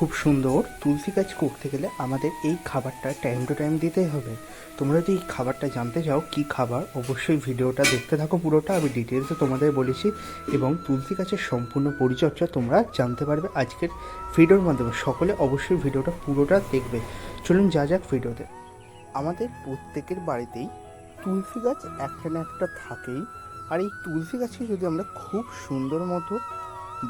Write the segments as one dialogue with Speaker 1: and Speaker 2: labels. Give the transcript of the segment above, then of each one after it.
Speaker 1: খুব সুন্দর। তুলসী গাছ করতে গেলে আমাদের এই খাবারটা টাইম টু টাইম দিতেই হবে। তোমরা যদি এই খাবারটা জানতে চাও, কি খাবার, অবশ্যই ভিডিওটা দেখতে থাকো পুরোটা। আমি ডিটেলসে তোমাদের বলেছি এবং তুলসী গাছের সম্পূর্ণ পরিচর্যা তোমরা জানতে পারবে আজকের ভিডিওর মাধ্যমে। সকলে অবশ্যই ভিডিওটা পুরোটা দেখবে। চলুন যা যাক ভিডিওতে। আমাদের প্রত্যেকের বাড়িতেই তুলসী গাছ একটা না একটা থাকেই। আর এই তুলসী গাছকে যদি আমরা খুব সুন্দর মতো,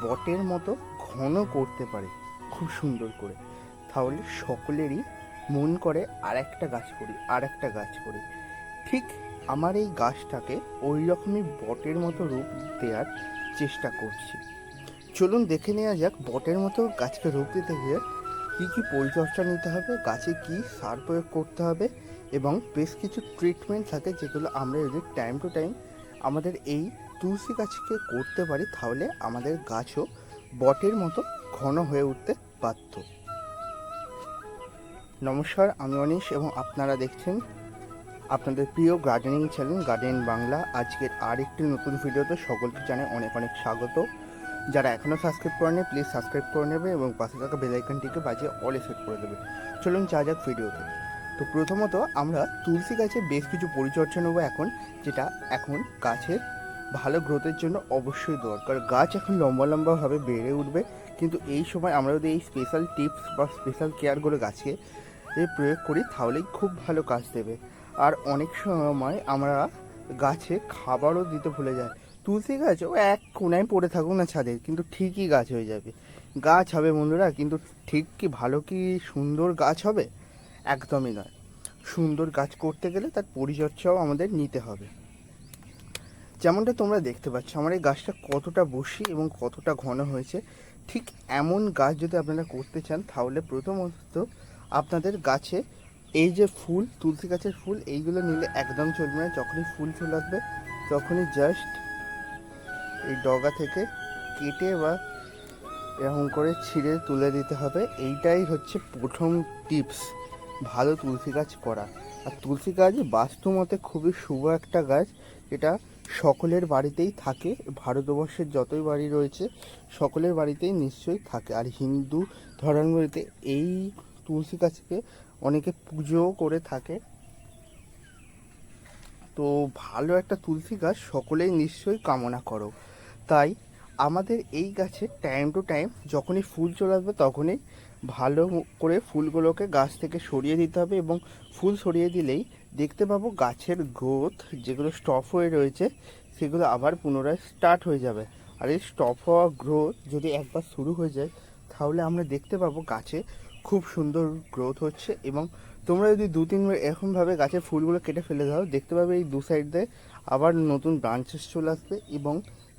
Speaker 1: বটের মতো ঘন করতে পারি খুব সুন্দর করে। তাহলে সকলেরই মন করে আর একটা গাছ করি আর একটা গাছ করি। ঠিক আমার এই গাছটাকে ওই রকমই বটের মতো রূপ দেওয়ার চেষ্টা করছি। চলুন দেখে নেওয়া যাক বটের মতো গাছকে রূপ দিতে গিয়ে কী কী পরিচর্যা নিতে হবে, গাছে কী সার প্রয়োগ করতে হবে এবং বেশ কিছু ট্রিটমেন্ট থাকে যেগুলো আমরা যদি টাইম টু টাইম আমাদের এই তুলসী গাছকে করতে পারি, তাহলে আমাদের গাছও বটের মতো ঘন হয়ে উঠতে বাধ্য। নমস্কার, আমি অনিশ এবং আপনারা দেখছেন আপনাদের প্রিয় গার্ডেনিং চ্যানেল গার্ডেন বাংলা আজকের আরেকটি নতুন ভিডিওতে সকলকে জানাই অনেক অনেক স্বাগত। যারা এখনও সাবস্ক্রাইব করেনি প্লিজ সাবস্ক্রাইব করে নেবে এবং পাশে থাকা বেলাইকনটিকে বাজিয়ে অলে সেট করে দেবে। চলুন যা যাক ভিডিওতে। তো প্রথমত আমরা তুলসী গাছে বেশ কিছু পরিচর্যা নেব এখন, যেটা এখন গাছের ভালো গ্রোথের জন্য অবশ্যই দরকার। গাছ এখন লম্বা লম্বাভাবে বেড়ে উঠবে কিন্তু এই সময় আমরা যদি এই স্পেশাল টিপস বা স্পেশাল কেয়ারগুলো গাছকে প্রয়োগ করি, তাহলেই খুব ভালো কাজ দেবে। আর অনেক সময় আমরা গাছে খাবারও দিতে ভুলে যাই। তুলসী গাছ ও এক কোনায় পড়ে থাকুক না ছাদে, কিন্তু ঠিকই গাছ হয়ে যাবে। গাছ হবে বন্ধুরা, কিন্তু ঠিক কি ভালো কি সুন্দর গাছ হবে? একদমই নয়। সুন্দর গাছ করতে গেলে তার পরিচর্যাও আমাদের নিতে হবে। যেমনটা তোমরা দেখতে পাচ্ছ, আমার এই গাছটা কতটা বসি এবং কতটা ঘন হয়েছে, ঠিক এমন গাছ যদি আপনারা করতে চান, তাহলে প্রথমত আপনাদের গাছে এই যে ফুল, তুলসী গাছের ফুল, এইগুলো নিলে একদম চলবে না। যখনই ফুল চলে আসবে, তখনই জাস্ট এই ডগা থেকে কেটে বা এরকম করে ছিঁড়ে তুলে দিতে হবে। এইটাই হচ্ছে প্রথম টিপস ভালো তুলসী গাছ করা। আর তুলসী গাছ বাস্তুমতে খুবই শুভ একটা গাছ এটা সকলের বাড়িতেই থাকে, ভারতবর্ষের যতই বাড়ি রয়েছে, সকলের বাড়িতেই নিশ্চয়ই থাকে। আর হিন্দু ধর্মগুলিতে এই তুলসী গাছকে অনেকে পুজোও করে থাকে। তো ভালো একটা তুলসী গাছ সকলেই নিশ্চয়ই কামনা করো। তাই আমাদের এই গাছে টাইম টু টাইম যখনই ফুল চলে আসবে তখনই ভালো করে ফুলগুলোকে গাছ থেকে সরিয়ে দিতে হবে এবং ফুল সরিয়ে দিলেই দেখতে পাবো গাছের গ্রোথ যেগুলো স্টপ হয়ে রয়েছে, সেগুলো আবার পুনরায় স্টার্ট হয়ে যাবে। আর এই স্টপ হওয়া গ্রোথ যদি একবার শুরু হয়ে যায়, তাহলে আমরা দেখতে পাবো গাছে খুব সুন্দর গ্রোথ হচ্ছে এবং তোমরা যদি দু তিনবার এরকমভাবে গাছের ফুলগুলো কেটে ফেলে দাও, দেখতে পাবে এই দু সাইড দিয়ে আবার নতুন ব্রাঞ্চেস চলে আসবে এবং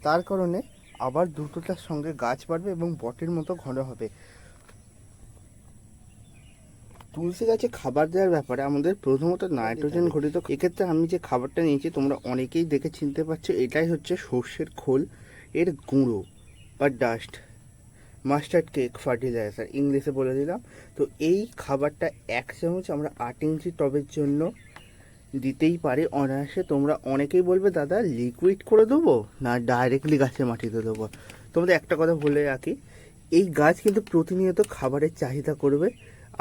Speaker 1: তার কারণে আবার দ্রুততার সঙ্গে গাছ বাড়বে এবং বটের মতো ঘন হবে। তুলসী গাছে খাবার দেওয়ার ব্যাপারে আমাদের প্রথমত নাইট্রোজেন ঘটিত। এক্ষেত্রে আমি যে খাবারটা নিয়েছি তোমরা অনেকেই দেখে চিনতে পারছ এটাই হচ্ছে সর্ষের খোল এর গুঁড়ো বা ডাস্ট মাস্টার্ড কেক ফার্টিলাইজার ইংলিশে বলে দিলাম। তো এই খাবারটা এক চামচ আমরা আট ইঞ্চি টবের জন্য দিতেই পারি। অনায়াসে তোমরা অনেকেই বলবে দাদা লিকুইড করে দেবো না ডাইরেক্টলি গাছের মাটিতে দেবো? তোমাদের একটা কথা বলে রাখি এই গাছ কিন্তু প্রতিনিয়ত খাবারের চাহিদা করবে।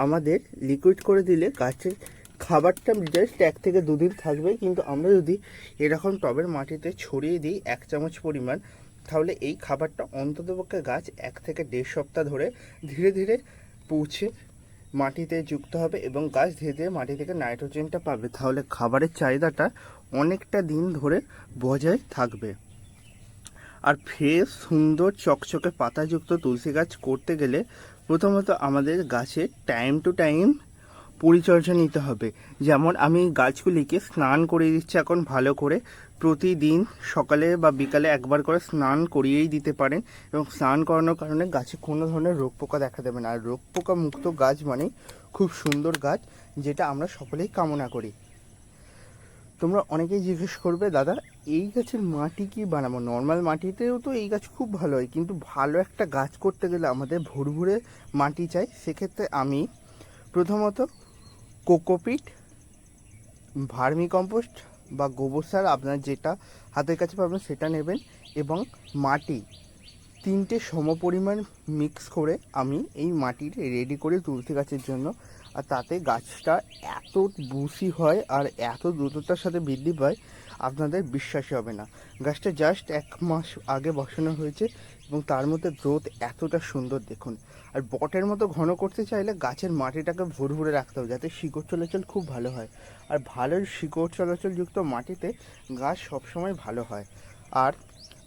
Speaker 1: আমাদের লিকুইড করে দিলে গাছের খাবারটা জাস্ট এক থেকে দুদিন থাকবে, কিন্তু আমরা যদি এরকম টবের মাটিতে ছড়িয়ে দিই এক চামচ পরিমাণ, তাহলে এই খাবারটা অন্ততপক্ষে গাছ এক থেকে দেড় সপ্তাহ ধরে ধীরে ধীরে পৌঁছে মাটিতে যুক্ত হবে এবং গাছ ধীরে ধীরে মাটি থেকে নাইট্রোজেনটা পাবে। তাহলে খাবারের চাহিদাটা অনেকটা দিন ধরে বজায় থাকবে। আর ফ্রেশ, সুন্দর, চকচকে পাতাযুক্ত তুলসী গাছ করতে গেলে প্রথমত আমাদের গাছে টাইম টু টাইম পরিচর্যা নিতে হবে। যেমন আমি গাছগুলিকে স্নান করিয়ে দিচ্ছি এখন ভালো করে। প্রতিদিন সকালে বা বিকালে একবার করে স্নান করিয়েই দিতে পারেন এবং স্নান করানোর কারণে গাছে কোনো ধরনের রোগ পোকা দেখা দেবে না। আর রোগ পোকা মুক্ত গাছ মানে খুব সুন্দর গাছ যেটা আমরা সকলেই কামনা করি। তোমরা অনেকেই জিজ্ঞেস করবে, দাদা, এই গাছের মাটি কি বানাবো? নর্মাল মাটিতেও তো এই গাছ খুব ভালো হয়, কিন্তু ভালো একটা গাছ করতে গেলে আমাদের ভুরভুরে মাটি চাই। সেক্ষেত্রে আমি প্রথমত কোকোপিট ভার্মি কম্পোস্ট বা গোবর সার আপনার যেটা হাতের কাছে পাবেন সেটা নেবেন এবং মাটি, তিনটে সমপরিমাণ মিক্স করে আমি এই মাটির রেডি করে তুলসী গাছের জন্য আর তাতে গাছটা এত বুসি হয় আর এত দ্রুততার সাথে বৃদ্ধি পায়, আপনাদের বিশ্বাসই হবে না। গাছটা জাস্ট এক মাস আগে বসানো হয়েছে এবং তার মধ্যে গ্রোথ এতটা সুন্দর দেখুন। আর বটের মতো ঘন করতে চাইলে গাছের মাটিটাকে ভরে ভরে রাখতে হবে যাতে শিকড় চলাচল খুব ভালো হয়। আর ভালো শিকড় চলাচলযুক্ত মাটিতে গাছ সবসময় ভালো হয়। আর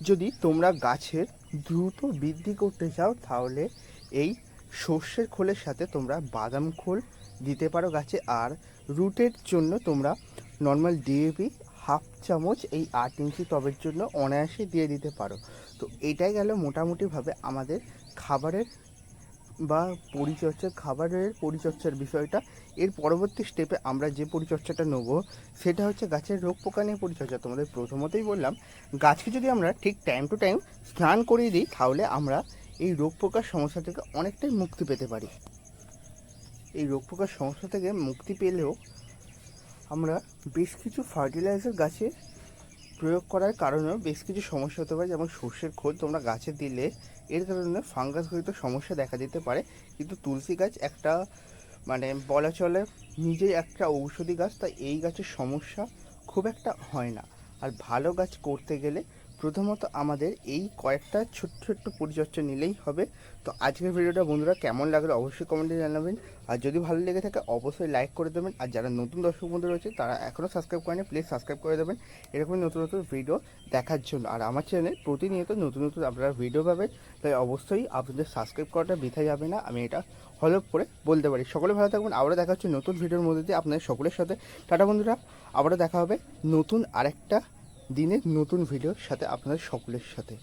Speaker 1: যদি তোমরা গাছের দ্রুত বৃদ্ধি করতে চাও, তাহলে এই সর্ষের খোলের সাথে তোমরা বাদাম খোল দিতে পারো গাছে, আর রুটের জন্য তোমরা নর্মাল ডিএপি হাফ চামচ এই আট ইঞ্চি টবের জন্য অনায়াসে দিয়ে দিতে পারো। তো এটাই গেল মোটামুটিভাবে আমাদের খাবারের বা পরিচর্যার খাবারের পরিচর্যার বিষয়টা। এর পরবর্তী স্টেপে আমরা যে পরিচর্যাটা নেব, সেটা হচ্ছে গাছের রোগ পোকা নিয়ে পরিচর্যা। তোমাদের প্রথমতেই বললাম, গাছকে যদি আমরা ঠিক টাইম টু টাইম স্নান করিয়ে দিই, তাহলে আমরা এই রোগ পোকার সমস্যা থেকে অনেকটাই মুক্তি পেতে পারি। এই রোগ পোকার সমস্যা থেকে মুক্তি পেলেও আমরা বেশ কিছু ফার্টিলাইজার গাছে প্রয়োগ করার কারণেও বেশ কিছু সমস্যা হতে পারে, যেমন সর্ষের খোল তোমরা গাছে দিলে এর কারণে ফাঙ্গাসঘটিত সমস্যা দেখা দিতে পারে। কিন্তু তুলসী গাছ একটা মানে বলা চলে নিজেই একটা ঔষধি গাছ, তাই এই গাছের সমস্যা খুব একটা হয় না। আর ভালো গাছ করতে গেলে প্রথমত আমাদের এই কয়েকটা ছোট্ট ছোট্ট পরিচর্যা নিলেই হবে। তো আজকের ভিডিওটা বন্ধুরা কেমন লাগল অবশ্যই কমেন্টে জানাবেন। আর যদি ভালো লেগে থাকে অবশ্যই লাইক করে দেবেন। আর যারা নতুন দর্শক বন্ধু রয়েছে, তারা এখনও সাবস্ক্রাইব করেনি, প্লিজ সাবস্ক্রাইব করে দেবেন। এরকমই নতুন নতুন ভিডিও দেখার জন্য। আর আমার চ্যানেলে প্রতিনিয়ত নতুন নতুন আপনারা ভিডিও পাবেন। তাই অবশ্যই আপনাদের সাবস্ক্রাইব করাটা বৃথা যাবে না। আমি এটা হলপ করে বলতে পারি। সকলে ভালো থাকবেন। আবারও দেখা হচ্ছে নতুন ভিডিওর মধ্যে দিয়ে আপনাদের সকলের সাথে। টাটা বন্ধুরা, আবারও দেখা হবে নতুন আরেকটা দিনের নতুন ভিডিওর সাথে আপনাদের সকলের সাথে।